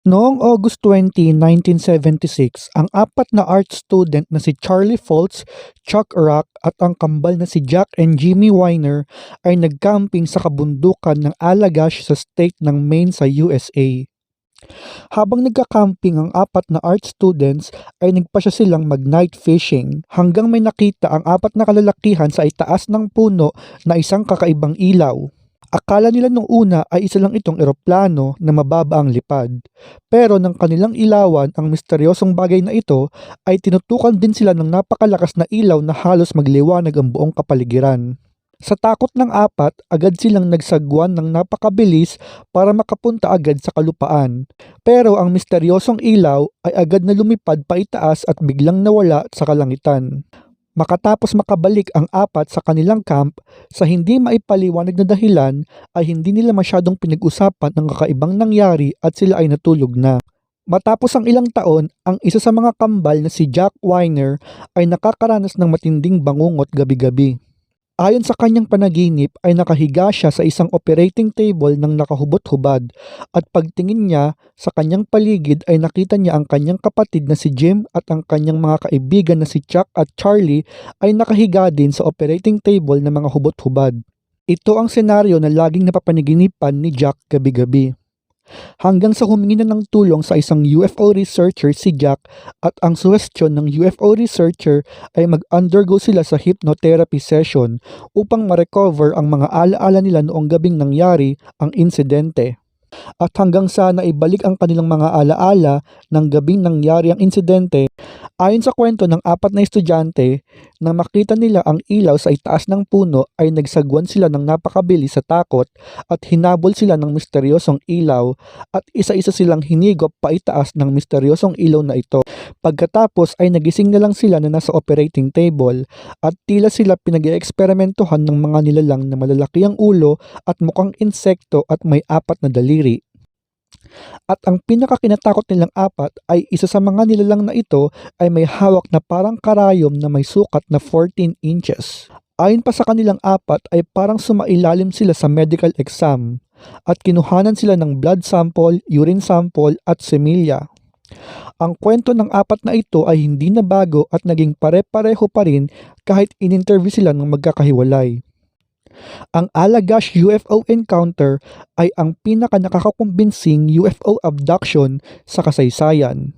Noong August 20, 1976, ang apat na art student na si Charlie Foltz, Chuck Rock at ang kambal na si Jack and Jimmy Weiner ay nagcamping sa kabundukan ng Allagash sa state ng Maine sa USA. Habang nagka-camping ang apat na art students ay nagpasya silang mag-night fishing hanggang may nakita ang apat na kalalakihan sa itaas ng puno na isang kakaibang ilaw. Akala nila nung una ay isa lang itong eroplano na mababa ang lipad. Pero nang kanilang ilawan ang misteryosong bagay na ito ay tinutukan din sila ng napakalakas na ilaw na halos magliwanag ang buong kapaligiran. Sa takot ng apat, agad silang nagsagwan ng napakabilis para makapunta agad sa kalupaan. Pero ang misteryosong ilaw ay agad na lumipad pa itaas at biglang nawala sa kalangitan. Makatapos makabalik ang apat sa kanilang camp, sa hindi maipaliwanag na dahilan ay hindi nila masyadong pinag-usapan ang kakaibang nangyari at sila ay natulog na. Matapos ang ilang taon, ang isa sa mga kambal na si Jack Weiner ay nakakaranas ng matinding bangungot gabi-gabi. Ayon sa kanyang panaginip ay nakahiga siya sa isang operating table ng nakahubot-hubad at pagtingin niya sa kanyang paligid ay nakita niya ang kanyang kapatid na si Jim at ang kanyang mga kaibigan na si Chuck at Charlie ay nakahiga din sa operating table ng mga hubot-hubad. Ito ang senaryo na laging napapanaginipan ni Jack gabi-gabi. Hanggang sa humingi na ng tulong sa isang UFO researcher si Jack at ang suwestyon ng UFO researcher ay mag-undergo sila sa hypnotherapy session upang ma-recover ang mga alaala nila noong gabing nangyari ang insidente. At hanggang sa naibalik ang kanilang mga alaala ng gabing nangyari ang insidente, ayon sa kwento ng apat na estudyante, nang makita nila ang ilaw sa itaas ng puno ay nagsagwan sila ng napakabilis sa takot at hinabol sila ng misteryosong ilaw at isa-isa silang hinigop pa itaas ng misteryosong ilaw na ito. Pagkatapos ay nagising na lang sila na nasa operating table at tila sila pinag-eeksperimentohan ng mga nilalang na malalaki ang ulo at mukhang insekto at may apat na daliri. At ang pinakakinatakot nilang apat ay isa sa mga nilalang na ito ay may hawak na parang karayom na may sukat na 14 inches. Ayon pa sa kanilang apat ay parang sumailalim sila sa medical exam at kinuhanan sila ng blood sample, urine sample at semilya. Ang kwento ng apat na ito ay hindi na bago at naging pare-pareho pa rin kahit in-interview sila ng magkakahiwalay. Ang Allagash UFO encounter ay ang pinaka nakakakumbinsing UFO abduction sa kasaysayan.